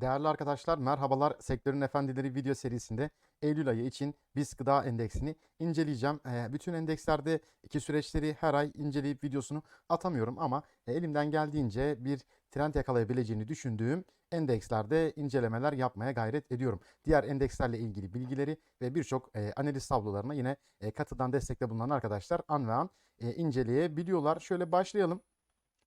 Değerli arkadaşlar merhabalar sektörün efendileri video serisinde Eylül ayı için BIST gıda endeksini inceleyeceğim. Ee, bütün endekslerde iki süreçleri her ay inceleyip videosunu atamıyorum ama e, elimden geldiğince bir trend yakalayabileceğini düşündüğüm endekslerde incelemeler yapmaya gayret ediyorum. Diğer endekslerle ilgili bilgileri ve birçok e, analiz tablolarına yine e, katıdan destekte bulunan arkadaşlar an ve an inceleyebiliyorlar. Şöyle başlayalım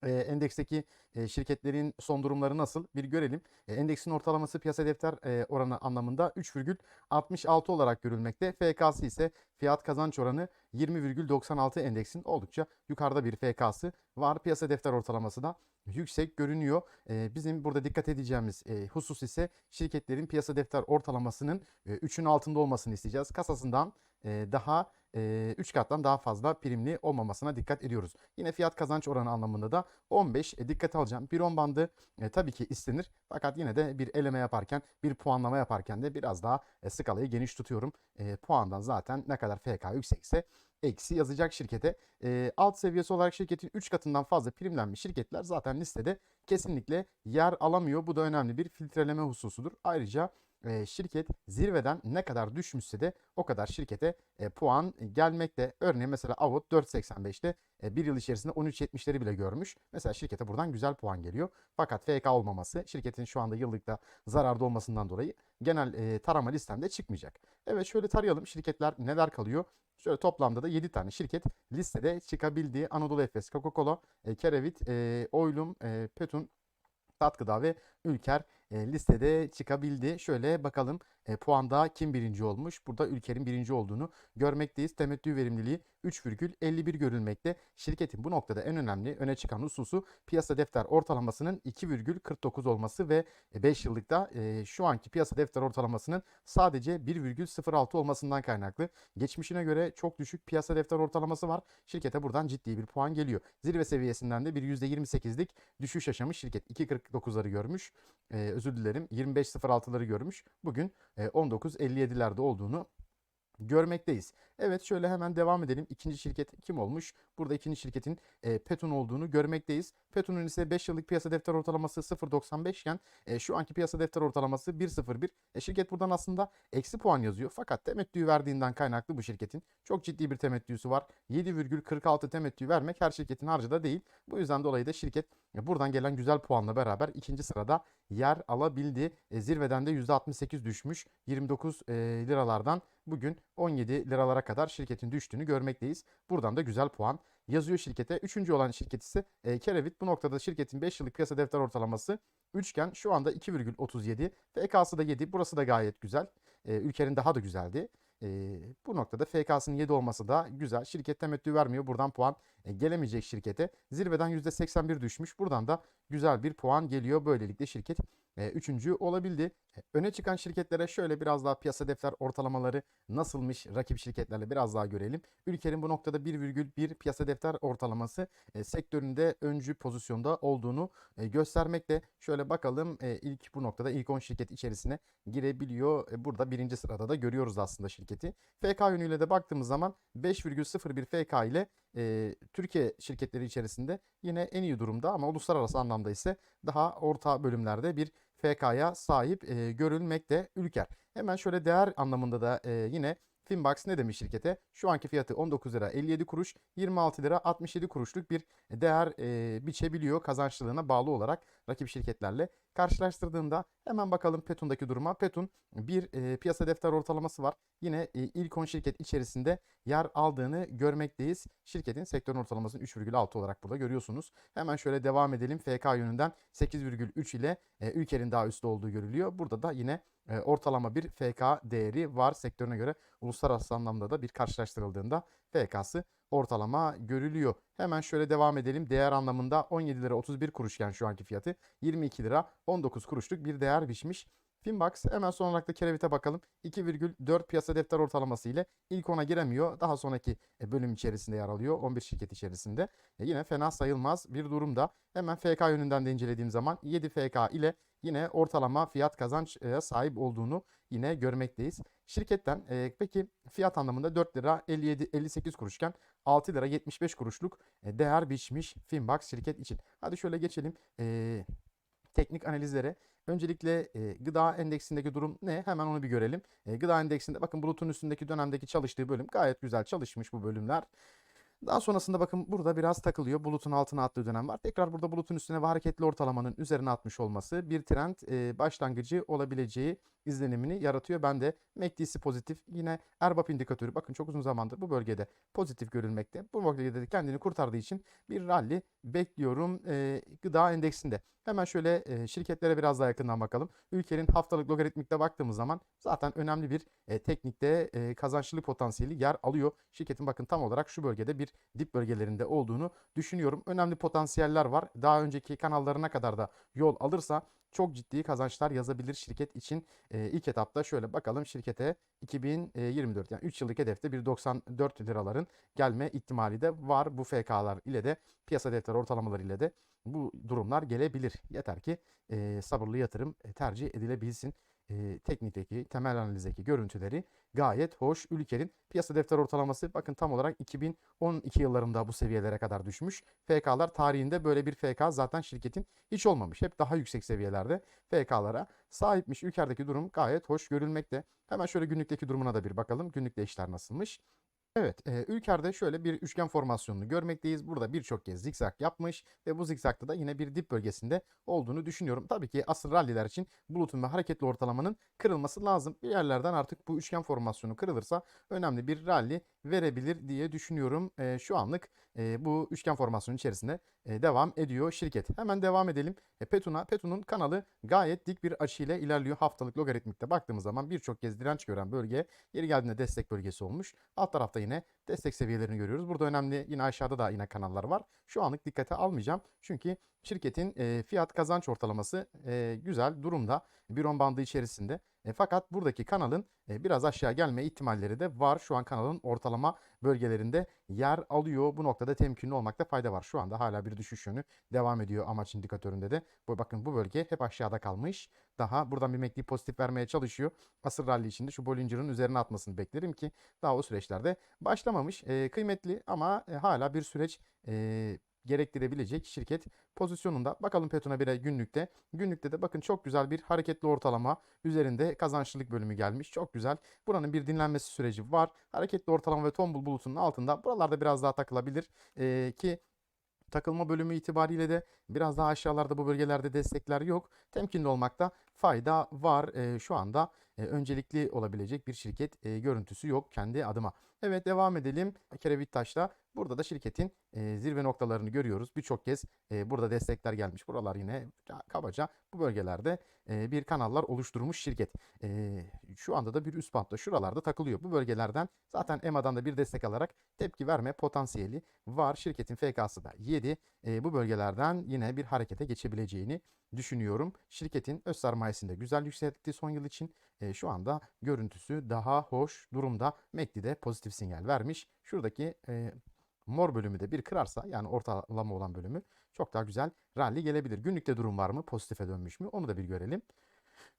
endeksteki şirketlerin son durumları nasıl bir görelim. Endeksin ortalaması piyasa defter oranı anlamında 3,66 olarak görülmekte. FK'sı ise fiyat kazanç oranı 20,96 endeksin oldukça yukarıda bir FK'sı var. Piyasa defter ortalaması da yüksek görünüyor. Bizim burada dikkat edeceğimiz husus ise şirketlerin piyasa defter ortalamasının e, 3'ün altında olmasını isteyeceğiz. Kasasından daha 3 kattan daha fazla primli olmamasına dikkat ediyoruz. Yine fiyat kazanç oranı anlamında da 15 e, dikkat alacağım. Bir 10 bandı tabii ki istenir. Fakat yine de bir eleme yaparken, bir puanlama yaparken de biraz daha skalayı geniş tutuyorum. Puandan zaten ne kadar FK yüksekse eksi yazacak şirkete. E, alt seviyesi olarak şirketin 3 katından fazla primlenmiş şirketler zaten listede kesinlikle yer alamıyor. Bu da önemli bir filtreleme hususudur. Ayrıca e, şirket zirveden ne kadar düşmüşse de o kadar şirkete e, puan gelmekte. Örneğin mesela Avot 4.85'te e, bir yıl içerisinde 13.70'leri bile görmüş. Mesela şirkete buradan güzel puan geliyor. Fakat FK olmaması şirketin şu anda yıllıkta zararda olmasından dolayı genel e, tarama listemde çıkmayacak. Evet şöyle tarayalım şirketler neler kalıyor. Şöyle toplamda da 7 tane şirket listede çıkabildiği Anadolu Efes, Coca-Cola, e, Kerevit, e, Oylum, e, Petun, Tatgıda ve Ülker e, listede çıkabildi. Şöyle bakalım e, puanda kim birinci olmuş? Burada Ülker'in birinci olduğunu görmekteyiz. Temettü verimliliği 3,51 görülmekte. Şirketin bu noktada en önemli öne çıkan hususu piyasa defter ortalamasının 2,49 olması ve 5 yıllıkta e, şu anki piyasa defter ortalamasının sadece 1,06 olmasından kaynaklı. Geçmişine göre çok düşük piyasa defter ortalaması var. Şirkete buradan ciddi bir puan geliyor. Zirve seviyesinden de bir %28'lik düşüş yaşamış şirket. 2,49'ları görmüş. E, özür dilerim 25.06'ları görmüş. Bugün 19.57'lerde olduğunu görmekteyiz. Evet şöyle hemen devam edelim. İkinci şirket kim olmuş? Burada ikinci şirketin e, Petun olduğunu görmekteyiz. Petun'un ise 5 yıllık piyasa defter ortalaması 0.95 iken e, şu anki piyasa defter ortalaması 1.01. E, şirket buradan aslında eksi puan yazıyor. Fakat temettüyü verdiğinden kaynaklı bu şirketin çok ciddi bir temettüsü var. 7,46 temettü vermek her şirketin harcı da değil. Bu yüzden dolayı da şirket e, buradan gelen güzel puanla beraber ikinci sırada yer alabildi. E, zirveden de %68 düşmüş. 29 e, liralardan bugün 17 liralara kadar şirketin düştüğünü görmekteyiz. Buradan da güzel puan yazıyor şirkete. Üçüncü olan şirket ise e, Kerevit. Bu noktada şirketin 5 yıllık piyasa defter ortalaması üçgen şu anda 2,37. FK'sı da 7. Burası da gayet güzel. E, ülkenin daha da güzeldi. E, bu noktada FK'sının 7 olması da güzel. Şirket temettü vermiyor. Buradan puan e, gelemeyecek şirkete. Zirveden %81 düşmüş. Buradan da güzel bir puan geliyor. Böylelikle şirket e, üçüncü olabildi. Öne çıkan şirketlere şöyle biraz daha piyasa defter ortalamaları nasılmış rakip şirketlerle biraz daha görelim. Ülkenin bu noktada 1,1 piyasa defter ortalaması e, sektöründe öncü pozisyonda olduğunu e, göstermekte. Şöyle bakalım e, ilk bu noktada ilk 10 şirket içerisine girebiliyor. E, burada birinci sırada da görüyoruz aslında şirketi. FK yönüyle de baktığımız zaman 5,01 FK ile e, Türkiye şirketleri içerisinde yine en iyi durumda ama uluslararası anlamda ise daha orta bölümlerde bir FK'ya sahip e, görülmekte Ülker. Hemen şöyle değer anlamında da e, yine Finbox ne demiş şirkete? Şu anki fiyatı 19 lira 57 kuruş, 26 lira 67 kuruşluk bir değer e, biçebiliyor kazançlılığına bağlı olarak rakip şirketlerle karşılaştırdığında hemen bakalım Petun'daki duruma. Petun bir e, piyasa defter ortalaması var. Yine e, ilk 10 şirket içerisinde yer aldığını görmekteyiz. Şirketin sektörün ortalamasını 3,6 olarak burada görüyorsunuz. Hemen şöyle devam edelim. FK yönünden 8,3 ile e, ülkenin daha üstte olduğu görülüyor. Burada da yine ortalama bir FK değeri var sektörüne göre. Uluslararası anlamda da bir karşılaştırıldığında FK'sı ortalama görülüyor. Hemen şöyle devam edelim. Değer anlamında 17 lira 31 kuruşken şu anki fiyatı 22 lira 19 kuruşluk bir değer biçmiş. Finbox hemen son olarak da Kerevit'e bakalım. 2,4 piyasa defter ortalaması ile ilk 10'a giremiyor. Daha sonraki e, bölüm içerisinde yer alıyor. 11 şirket içerisinde. E yine fena sayılmaz bir durumda. Hemen FK yönünden de incelediğim zaman 7 FK ile yine ortalama fiyat kazanç'a sahip olduğunu yine görmekteyiz. Şirketten e, peki fiyat anlamında 4 lira 57 58 kuruşken 6 lira 75 kuruşluk e, değer biçmiş Finbox şirket için. Hadi şöyle geçelim. E, teknik analizlere. Öncelikle e, gıda endeksindeki durum ne? Hemen onu bir görelim. E, gıda endeksinde bakın bulutun üstündeki dönemdeki çalıştığı bölüm gayet güzel çalışmış bu bölümler. Daha sonrasında bakın burada biraz takılıyor. Bulutun altına attığı dönem var. Tekrar burada bulutun üstüne ve hareketli ortalamanın üzerine atmış olması bir trend e, başlangıcı olabileceği izlenimini yaratıyor. Ben de MACD'si pozitif. Yine Erbap indikatörü bakın çok uzun zamandır bu bölgede pozitif görülmekte. Bu bölgede de kendini kurtardığı için bir rally bekliyorum e, gıda endeksinde. Hemen şöyle e, şirketlere biraz daha yakından bakalım. Ülkenin haftalık logaritmikte baktığımız zaman zaten önemli bir e, teknikte e, kazançlılık potansiyeli yer alıyor. Şirketin bakın tam olarak şu bölgede bir dip bölgelerinde olduğunu düşünüyorum. Önemli potansiyeller var. Daha önceki kanallarına kadar da yol alırsa çok ciddi kazançlar yazabilir şirket için. E, ilk etapta şöyle bakalım şirkete 2024 yani 3 yıllık hedefte bir 94 liraların gelme ihtimali de var. Bu FK'lar ile de piyasa ortalamaları ile de bu durumlar gelebilir. Yeter ki e, sabırlı yatırım tercih edilebilsin. E, teknikteki, temel analizdeki görüntüleri gayet hoş. Ülkenin piyasa defter ortalaması bakın tam olarak 2012 yıllarında bu seviyelere kadar düşmüş. FK'lar tarihinde böyle bir FK zaten şirketin hiç olmamış. Hep daha yüksek seviyelerde FK'lara sahipmiş. Ülkedeki durum gayet hoş görülmekte. Hemen şöyle günlükteki durumuna da bir bakalım. Günlükte işler nasılmış? Evet, e, Ülker'de şöyle bir üçgen formasyonunu görmekteyiz. Burada birçok kez zikzak yapmış ve bu zikzakta da yine bir dip bölgesinde olduğunu düşünüyorum. Tabii ki asıl ralliler için bulutun ve hareketli ortalamanın kırılması lazım. Bir yerlerden artık bu üçgen formasyonu kırılırsa önemli bir rally verebilir diye düşünüyorum. E, şu anlık e, bu üçgen formasyonu içerisinde e, devam ediyor şirket. Hemen devam edelim. E, Petuna, Petun'un kanalı gayet dik bir açıyla ilerliyor. Haftalık logaritmikte baktığımız zaman birçok kez direnç gören bölge yeri geldiğinde destek bölgesi olmuş. Alt tarafta yine destek seviyelerini görüyoruz. Burada önemli yine aşağıda da yine kanallar var. Şu anlık dikkate almayacağım. Çünkü şirketin e, fiyat kazanç ortalaması e, güzel durumda. Bir on bandı içerisinde. E, fakat buradaki kanalın e, biraz aşağı gelme ihtimalleri de var. Şu an kanalın ortalama bölgelerinde yer alıyor. Bu noktada temkinli olmakta fayda var. Şu anda hala bir düşüş yönü devam ediyor amaç indikatöründe de. Bu, bakın bu bölge hep aşağıda kalmış. Daha buradan bir MACD pozitif vermeye çalışıyor. Asıl rally içinde şu Bollinger'ın üzerine atmasını beklerim ki daha o süreçlerde başlamamış. E, kıymetli ama e, hala bir süreç e, gerektirebilecek şirket pozisyonunda. Bakalım Petuna 1'e günlükte. Günlükte de bakın çok güzel bir hareketli ortalama üzerinde kazançlılık bölümü gelmiş. Çok güzel. Buranın bir dinlenmesi süreci var. Hareketli ortalama ve tombul bulutunun altında. Buralarda biraz daha takılabilir. Ee, ki takılma bölümü itibariyle de biraz daha aşağılarda bu bölgelerde destekler yok. Temkinli olmakta fayda var. E, şu anda e, öncelikli olabilecek bir şirket e, görüntüsü yok kendi adıma. Evet devam edelim. Kerevit Taş'ta burada da şirketin e, zirve noktalarını görüyoruz. Birçok kez e, burada destekler gelmiş. Buralar yine kabaca bu bölgelerde e, bir kanallar oluşturmuş şirket. E, şu anda da bir üst bantta şuralarda takılıyor. Bu bölgelerden zaten EMA'dan da bir destek alarak tepki verme potansiyeli var. Şirketin FK'sı da 7. E, bu bölgelerden yine bir harekete geçebileceğini düşünüyorum. Şirketin öz sermayesinde güzel yükseltti son yıl için. E, şu anda görüntüsü daha hoş durumda. MACD'de pozitif sinyal vermiş. Şuradaki e, mor bölümü de bir kırarsa yani ortalama olan bölümü çok daha güzel rally gelebilir. Günlükte durum var mı? Pozitife dönmüş mü? Onu da bir görelim.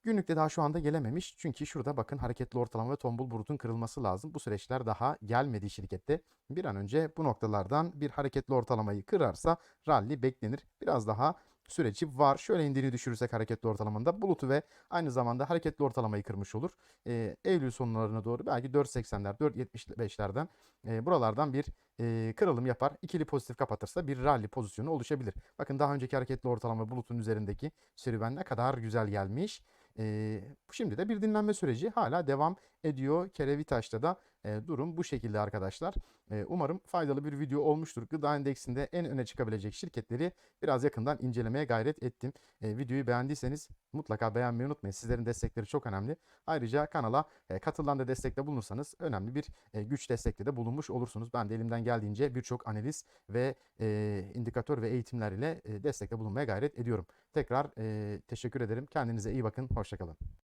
Günlükte daha şu anda gelememiş. Çünkü şurada bakın hareketli ortalama ve tombul burutun kırılması lazım. Bu süreçler daha gelmedi şirkette. Bir an önce bu noktalardan bir hareketli ortalamayı kırarsa rally beklenir. Biraz daha süreci var. Şöyle indiğini düşürürsek hareketli ortalamanda bulutu ve aynı zamanda hareketli ortalamayı kırmış olur. E, Eylül sonlarına doğru belki 4.80'ler 4.75'lerden e, buralardan bir e, kırılım yapar. İkili pozitif kapatırsa bir rally pozisyonu oluşabilir. Bakın daha önceki hareketli ortalama bulutun üzerindeki serüven ne kadar güzel gelmiş. E, şimdi de bir dinlenme süreci hala devam ediyor. Kerevitaş'ta da e, durum bu şekilde arkadaşlar. E, umarım faydalı bir video olmuştur. Gıda endeksinde en öne çıkabilecek şirketleri biraz yakından incelemeye gayret ettim. E, videoyu beğendiyseniz mutlaka beğenmeyi unutmayın. Sizlerin destekleri çok önemli. Ayrıca kanala e, katılan da destekte bulunursanız önemli bir e, güç destekte de bulunmuş olursunuz. Ben de elimden geldiğince birçok analiz ve e, indikatör ve eğitimler ile e, destekte bulunmaya gayret ediyorum. Tekrar teşekkür ederim. Kendinize iyi bakın. Hoşçakalın.